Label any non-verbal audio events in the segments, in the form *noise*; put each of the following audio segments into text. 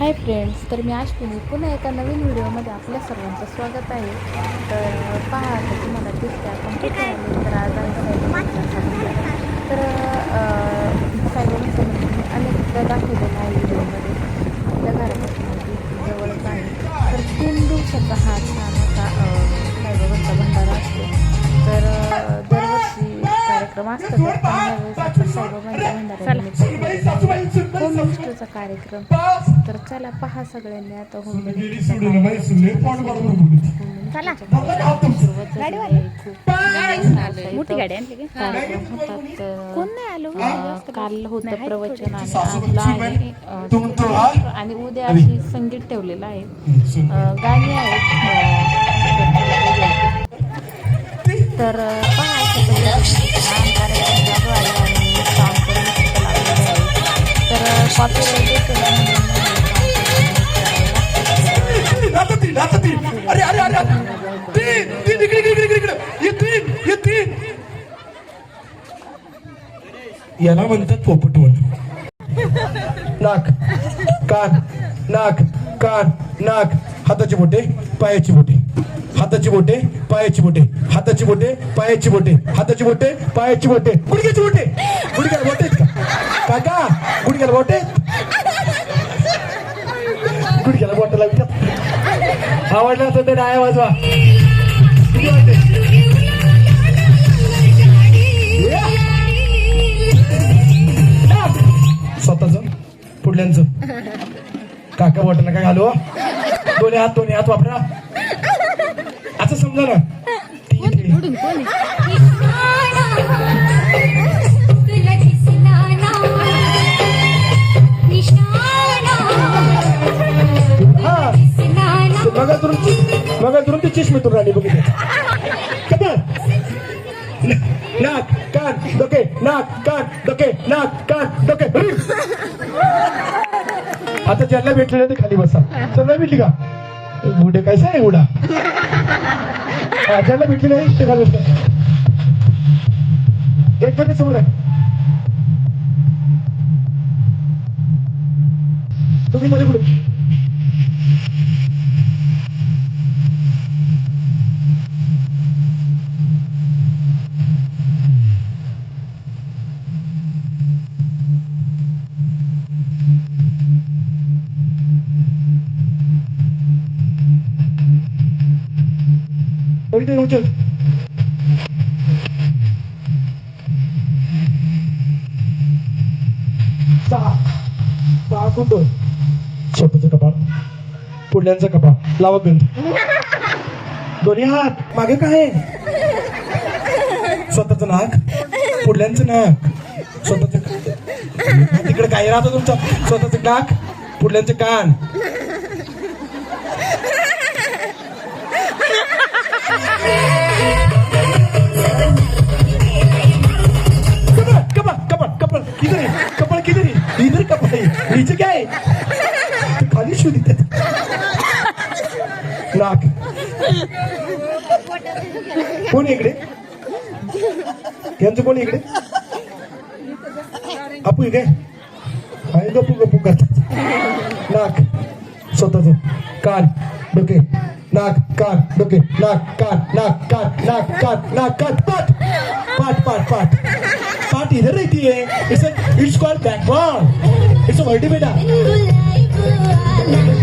Hi friends तर मी अश्विनी पुन्हा एका नवीन व्हिडिओमध्ये आपल्या सर्वांचं स्वागत आहे. तर पहा तर तुम्हाला दिसते आपण कुठे आलो तर आज तर अं, साईबाबांचं मंदिर अनेकदा दाखवलेलं आहे व्हिडिओमध्ये. आपल्या घरामध्ये जवळच आहे. तर तीन दिवसाचा हा छान असा साईबाबांचा भंडारा असतो. तर दरवर्षी कार्यक्रम असतात तर होम मिनिस्टरचा कार्यक्रम. तर चला पहा सगळ्यांनी आता होम चला. मोठी गाडी आणली कोण नाही आलो? काल होतं प्रवचन आणि आणि उद्या अशी संगीत ठेवलेलं आहे. गाणी आहेत तर पहा अरे अरे अरे तीन तीन इकडे इकडे इकडे इकडे ये तीन ये तीन याला म्हणतात पोपटवन नाक कान नाक कान नाक. हाताची बोटे पायाची बोटे. हाताची बोटे पायाची बोटे हाताची बोटे पायाची बोटे हाताची बोटे पायाची बोटे. गुडघ्याची बोटे. गुडघ्याला बोटे का? काका गुडघ्याला बोटे गुडघ्याला बोट लावतात आवडला असं तर डाया वाजवा. स्वतःच पुढल्यांचं. काका बोटाला काय घालू? दोन्ही हात दोन्ही हात वापरा. असं समजा ना. तीन तीन. हा बघा तुमची बघा तुमची राणी बघितली नाक कान डोके नाक कान डोके नाक कान डोके. आता ज्यांना भेटले ते खाली बसा. त्यांना भेटली का? बुडे कसा आहे एवढा? हा, भेटली नाही ते घालत एक मिनिट समोर आहे. तुम्ही मध्ये कुठे सहा स्वतःचं कपाळ पुढल्यांचं कपाळ. लावा बिंद. दोन्ही हात. मागे काय? स्वतःचं नाक. पुढल्यांचं नाक. स्वतःच तिकडे काय राहतं तुमचं? स्वतःचं नाक पुढल्यांचं कान. कपल कपल कपल कपल किधर है कपल किधर है इधर काय खाली शू नाक कोण इकडे यांचं कोण इकडे आपू काय गप्पू गप्पू करतात नाक स्वतःच कान डोके नाक कान डोके नाक कान नाक कान नाक कान नाक कान पाठ पाठ पाठ पाठ पाठ इधर रहती है it's it's called backbone it's a vertebrata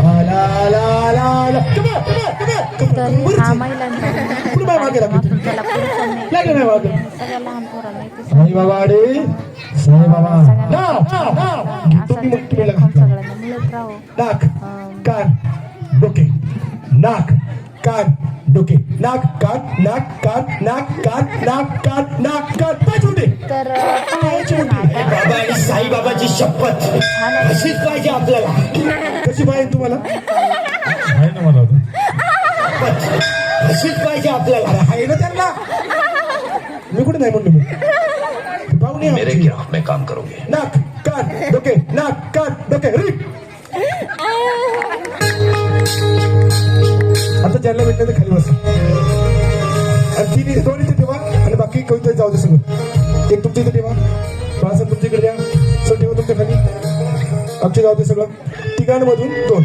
ला ला ला ला। Come on come on come तर ऑन हा महिलांचा पुढे बाय मागे कार्यक्रम लागली असून त्याला पुरुषांनी लागले नाही। मागे सगळ्या लहान पोरांना इथे साई बाबा रे साई बाबा। ना ना ना। घेतो मी मग तुम्ही लगा सगळ्यांना मिळत राहो नाक। कान। डोके नाक। कान। डोके नाक कान नाक कान नाक कान नाक कान नाक कान. तर ना आता बाबा आणि साईबाबाची शपथ. अशीच पाहिजे आपल्याला. कशी पाहिजे तुम्हाला? आहे ना मला शपथ. अशीच पाहिजे आपल्याला. आहे ना त्यांना. मी कुठे नाही म्हणलो मी पाहुणे मेरे आमची. गिराफ में काम करोगे. नाक कान डोके. नाक कान डोके. रिक आता ज्यांना भेटलं ते खाली बसा. जाऊ दे सगळं. एक तुमच्या इथे ठेवा. बाळासाहेब तुमच्या इकडे द्या. सर ठेवा तुमच्या खाली. आमचे जाऊ दे सगळं. तिघांमधून दोन.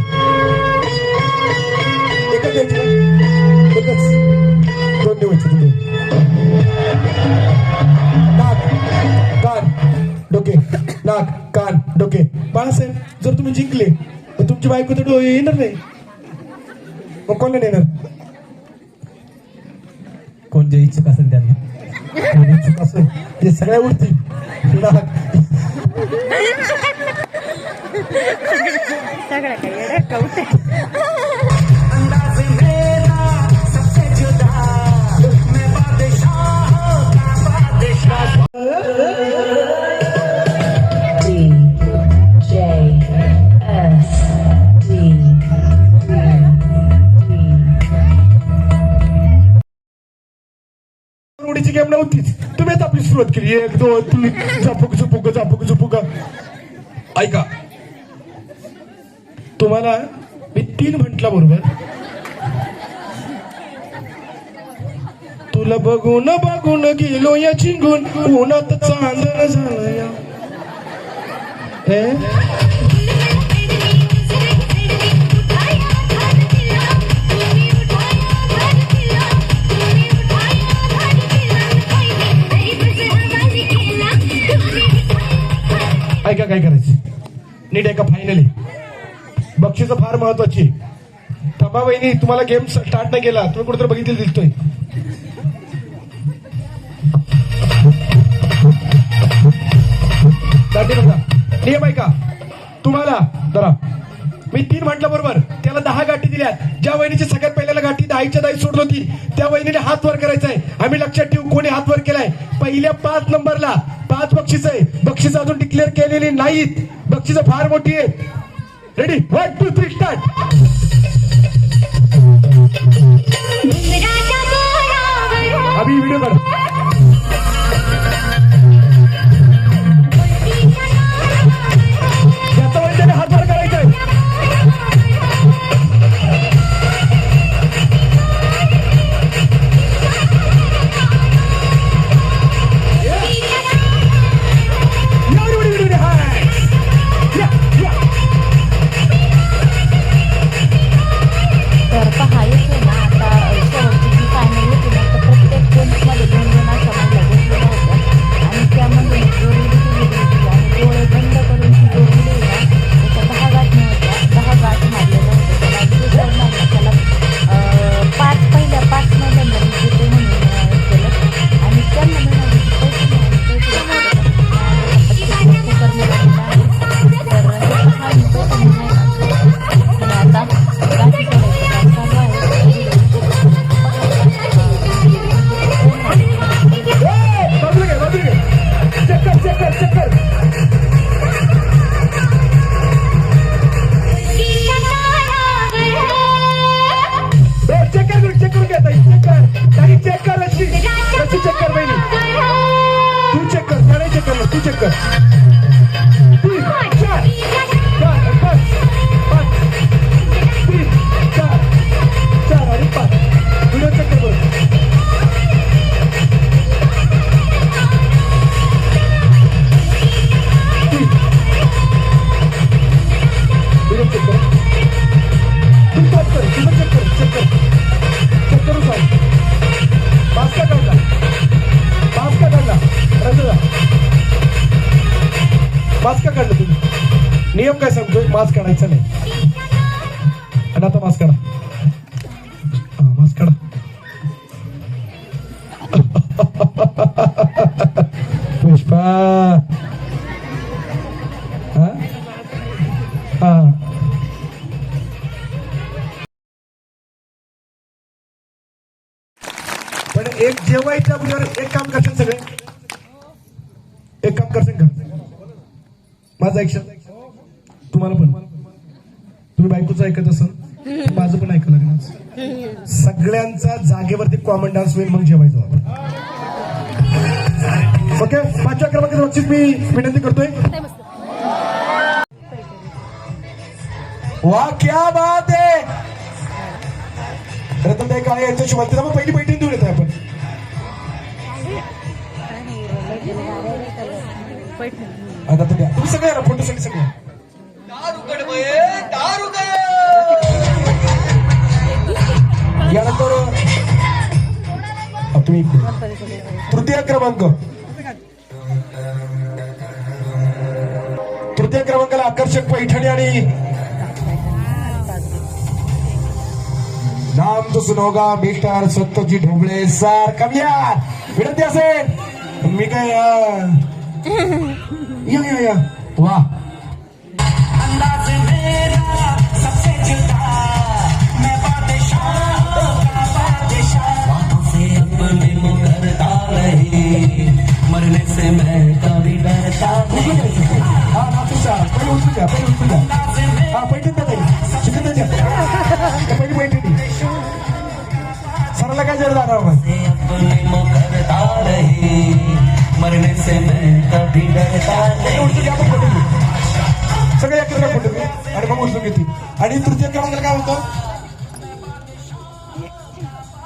एकच द्यायची एकच. दोन निवायचे दोन नाक कान डोके. नाक कान डोके. बाळासाहेब जर तुम्ही जिंकले तर तुमची बायको तर डोळे येणार नाही. मग कोण नेणार? कोण जे इच्छुक असेल त्यांना. कोण इच्छुक असेल सगळ्या उठतील नाक सगळं काही एक दोन तीन झपक झुपुक झपक झुपुक ऐका. तुम्हाला मी तीन म्हटला बरोबर. तुला बघून बघून गेलो या चिंगून. उन्हात चांदण झालं ऐका काय करायचं? नीट ऐका फायनली बक्षीस फार महत्वाची. थांबा वहिनी तुम्हाला गेम स्टार्ट नाही केला. तुम्ही कुठेतरी बघितलं दिसतोय. दांडी बघा नियम ऐका तुम्हाला जरा मी तीन म्हटलं बरोबर. त्याला दहा गाठी दिल्या ज्या वहिनीची सगळ्यात पहिल्याला गाठी दहाच्या दाई सोडली होती त्या वहिनीने हात वर करायचा आहे आम्ही लक्षात ठेवू कोणी हात वर केलाय? पहिल्या पाच नंबरला पाच बक्षीस आहे बक्षीस अजून डिक्लेअर केलेली नाहीत. बक्षीस फार मोठी आहे ready one two three start आम्ही व्हिडिओ काढ. त्या नियम काय सांगतोय? मास्क काढायचा नाही. आणि आता मास्क काढा सगळ्यांचा जागेवरती कॉमन डान्स होईल मग जेवायचो आपण. ओके पाचव्या क्रमांकाचं बक्षीस मी विनंती करतोय. वा क्या बात आहे! रतन ताई काय यांच्या शुभांती मग पहिली पैठणी देऊन येत आपण. आता तुम्ही सगळे फोटो सगळे सगळे. दारू कडबय दारू यानंतर तुम्ही. तृतीय क्रमांक. तृतीय क्रमांकाला आकर्षक पैठणी आणि नाम तो सुनोगा मिस्टर सत्यजी ढोबळे सर. कमिया विनंती असेल. मी काय या या या. वा. मरने से मैं कभी डरता नहीं। हा नाचूचा पहिले उचलून द्या पहिले उचलून द्या हा पैठण द्या ताई चिकन द्या त्या पहिली पैठणी सराला काय जर जाणार मग अपने मुकरता नहीं मरने से मैं कभी डरता पहिले नहीं उचलून घ्या मग फोटो घेऊ सगळे एकत्र फोटो घेऊ आणि मग उचलून घेतील आणि तृतीय क्रमांकाला काय होतं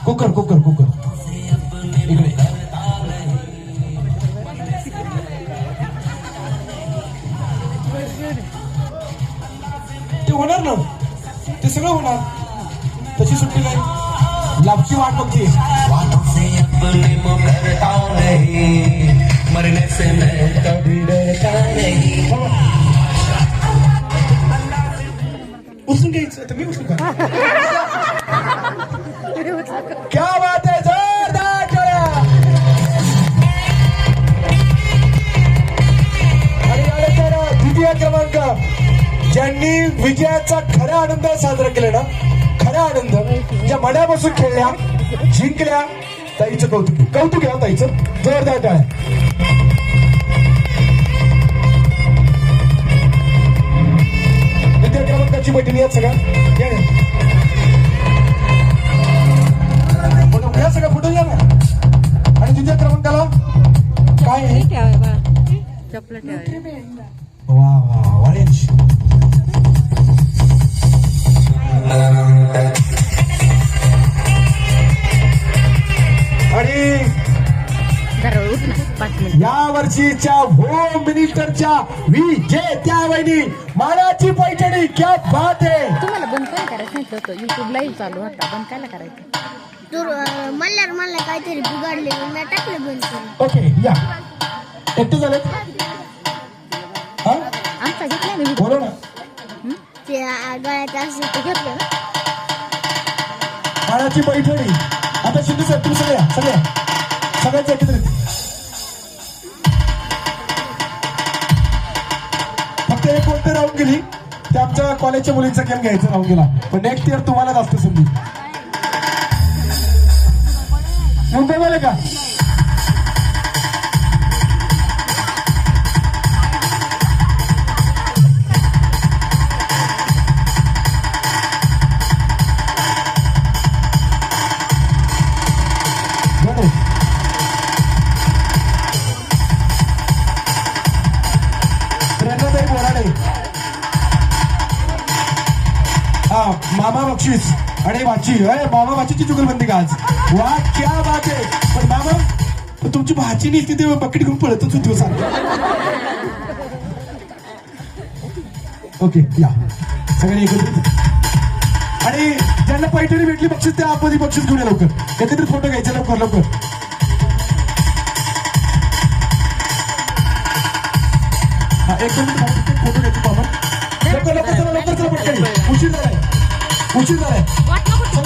कुकर कुकर कुकर इकडे. होणार ना? ते सगळं होणार. तशी सुट्टी नाही. लाभची वाट बघते. से अपने मुकरता नहीं. मरने से मैं कभी डरता नहीं. उचलून घ्यायचं. तर मी उचलू का? *laughs* क्या ज्यांनी विजयाचा खरा आनंद साजरा केला ना खरा आनंद ज्या मनापासून खेळल्या जिंकल्या ताईचं कौतुक आहे. कौतुक आहे हा ताईचं. जोरदार टाळ्या. विद्या क्रमांकाची मैत्रिणी आहेत सगळ्या. या ना. घ्या घ्या आणि द्वितीय क्रमांकाला काय आहे? चपला वहिनी मानाची पैठणी क्या बात आहे. तुम्हाला बंद काय करायचं सांगितलं होतं युट्यूब लाईव्ह चालू होता बंद कायला करायचं? तर मल्हार मला काहीतरी बिघडले मी टाकलं बंद करून. ओके या. एकटे झाले? हा? आमचा घेतला मी बोलो ना. ते आ- गळ्यात असं ते घेतलं ना. मानाची पैठणी. आता शिंदे साहेब तुम्ही सगळ्या सगळ्या. सगळ्यांचं एकत्रित. राहून गेली ते आमच्या कॉलेजच्या मुलींचा गेम घ्यायचा राहून गेला. पण नेक्स्ट इयर तुम्हाला जास्त संधी. मुंबईवाले का? भाची अरे बाबा भाचीची जुगलबंदी का आज? वा क्या बात आहे. पण बाबा तुमची भाची नाही तिथे बकेट घेऊन पळतच होती हो ओके या. सगळे एकत्रित आणि ज्यांना पैठणी भेटली बक्षीस त्या आतमध्ये बक्षीस घेऊन लवकर. एकत्रित फोटो घ्यायचे लवकर लवकर. हा एक फोटो घ्यायचे बाबा लवकर लवकर चला लवकर चला पटकन. उशीर झालाय. उशीर झालाय.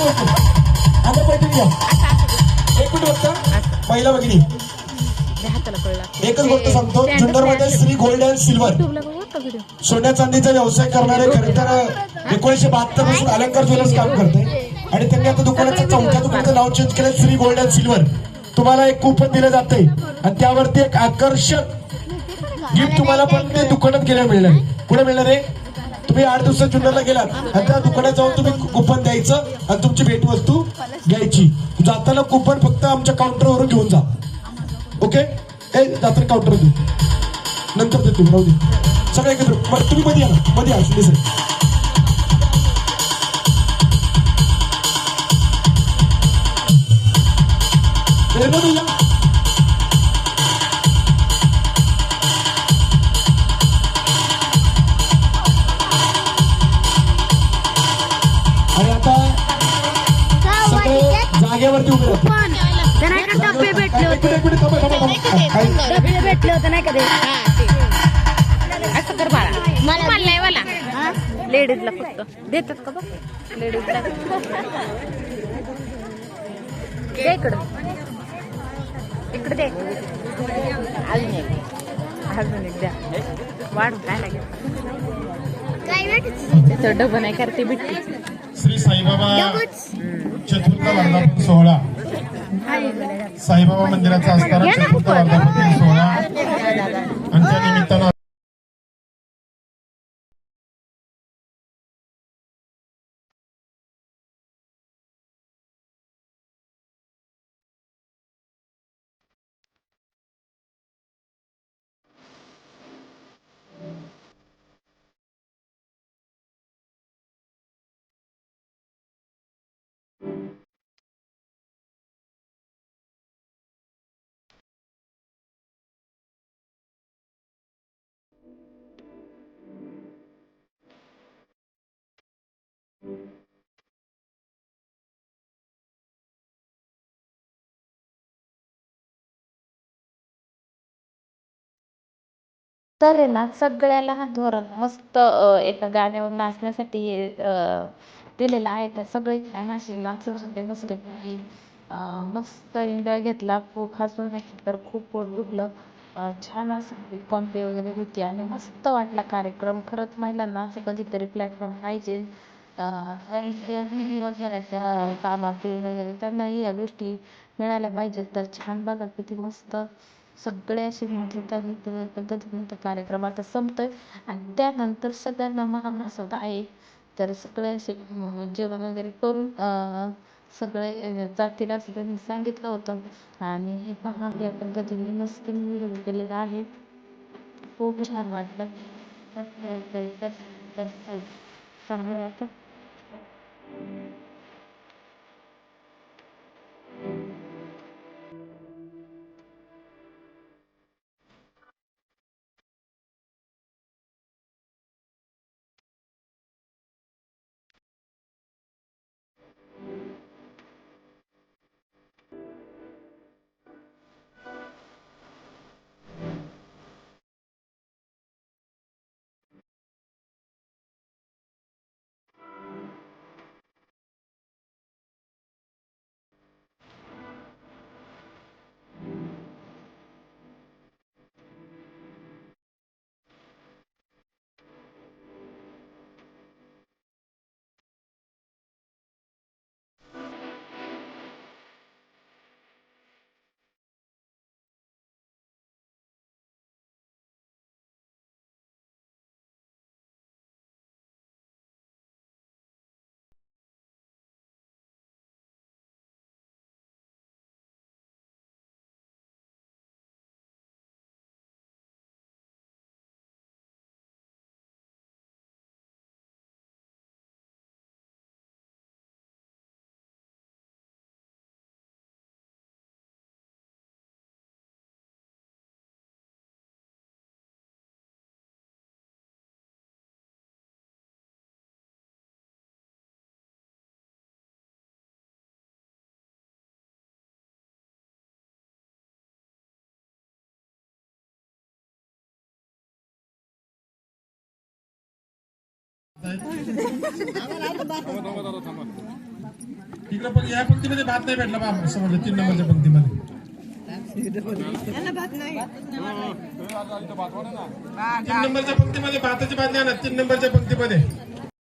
आता पैठणी घ्या एक मिनिट बघता पहिला भगिनी. एकच गोष्ट सांगतो जुन्नरमध्ये श्री गोल्ड अँड सिल्वर. सोन्या चांदीचा व्यवसाय करणारे खरं तर एकोणीशे बहात्तरपासून अलंकार ज्वेलर्स काम करते. आणि त्यांनी आता दुकानाचं चौथ्या दुकानाचं नाव चेंज केलं श्री गोल्ड अँड सिल्वर. तुम्हाला एक कुपन दिलं जाते आणि त्यावरती एक आकर्षक *laughs* गिफ्ट तुम्हाला पण ते दुकानात गेल्या मिळणार कुठे मिळणार आहे? तुम्ही आठ दिवसात जुन्नरला गेलात. आणि त्या दुकानात जाऊन तुम्ही कुपन द्यायचं आणि तुमची भेटवस्तू घ्यायची. जाताना कुपन फक्त आमच्या काउंटरवरून घेऊन जा. ओके ए जाताना काउंटर देऊ नंतर देतो राहू दे. सगळं एकत्र मग तुम्ही मध्ये या ना. मध्ये या शिंदे साहेब. ए, जागेवरती उभे राहतील. पण त्यांना एका डबे भेटले एक मिनिट, एक मिनिट, थांबा, थांबा, थांबा. काही- डबे भेटले होते नाही का ते? असं कर बाळा. मला नाही मला हा? लेडीजला फक्त. देतात का बघ? लेडीजला. दे इकडं. इकडे दे. अजून एक. अजून एक द्या. वाढ काय लागेल? भेटत डबं नाही करते बिट्टी. श्री साईबाबा चतुर्थ वर्धापन सोहळा. साईबाबा मंदिराचा असणारा चतुर्थ वर्धापन तर आहे ना सगळ्या लहान धोरण मस्त एका गाण्यावर नाचण्यासाठी दिलेलं आहे. तर सगळे नाचले नाचत होते मस्त मस्त एन्जॉय घेतला. खूप हसून नाही तर खूप पोट दुखलं. छान असं पंपे वगैरे होती आणि मस्त वाटला कार्यक्रम. खरंच महिलांना असं कधीतरी प्लॅटफॉर्म पाहिजे. अ, वगैरेच्या कामातील वगैरे या गोष्टी मिळाल्या पाहिजेत. तर छान बघा किती मस्त. सगळे असे म्हणजे कार्यक्रम आता संपतोय आणि त्यानंतर सगळ्यांना महाप्रसाद आहे तर सगळे असे जेवण वगैरे करून सगळे जातील असं त्यांनी सांगितलं होतं आणि हे या पद्धतीने मस्त नियोजन केलेलं आहे खूप छान वाटलं चांगलं वाटलं तिकडे पण या पंक्तीमध्ये भात नाही भेटला बा समोर तीन नंबरच्या पंक्तीमध्ये. तीन नंबरच्या पंक्तीमध्ये भाताची भात नाही ना तीन नंबरच्या पंक्तीमध्ये.